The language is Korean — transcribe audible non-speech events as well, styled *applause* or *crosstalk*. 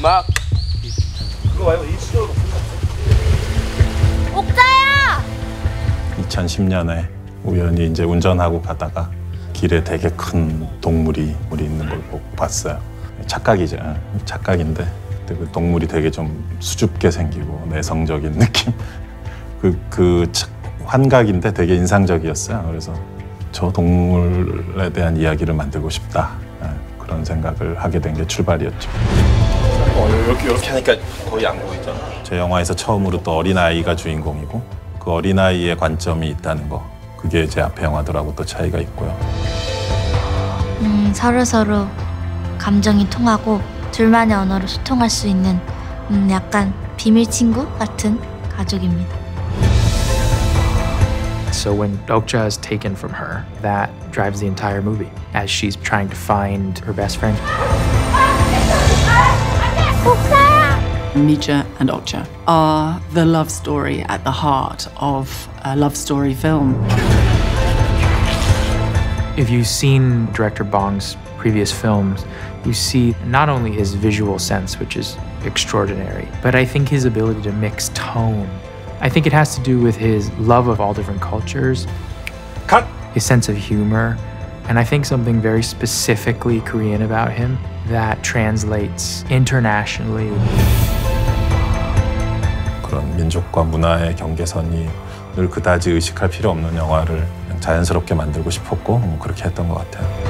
막 옥자야! 2010년에 우연히 이제 운전하고 가다가 길에 되게 큰 동물이 우리 있는 걸 보고 봤어요. 착각이죠. 착각인데 그 동물이 되게 좀 수줍게 생기고 내성적인 *laughs* 느낌. 그, 그 착- 환각인데 되게 인상적이었어요. 그래서 저 동물에 대한 이야기를 만들고 싶다. 예, 그런 생각을 하게 된 게 출발이었죠. 어, 이렇게 이렇게 하니까 거의 안 보이잖아. 제 영화에서 처음으로 또 어린아이가 주인공이고 그 어린아이의 관점이 있다는 거 그게 제 앞에 영화들하고 또 차이가 있고요. 음, 서로서로 감정이 통하고 둘만의 언어로 소통할 수 있는 음, 약간 비밀 친구 같은 가족입니다. So when Okja is taken from her, that drives the entire movie as she's trying to find her best friend. Mija and Okja are the love story at the heart of a love story film. If you've seen director Bong's previous films, you see not only his visual sense, which is extraordinary, but I think his ability to mix tone. I think it has to do with his love of all different cultures, 컷! his sense of humor, and I think something very specifically Korean about him that translates internationally. 민족과 문화의 경계선이 늘 그다지 의식할 필요 없는 영화를 자연스럽게 만들고 싶었고 뭐 그렇게 했던 것 같아요.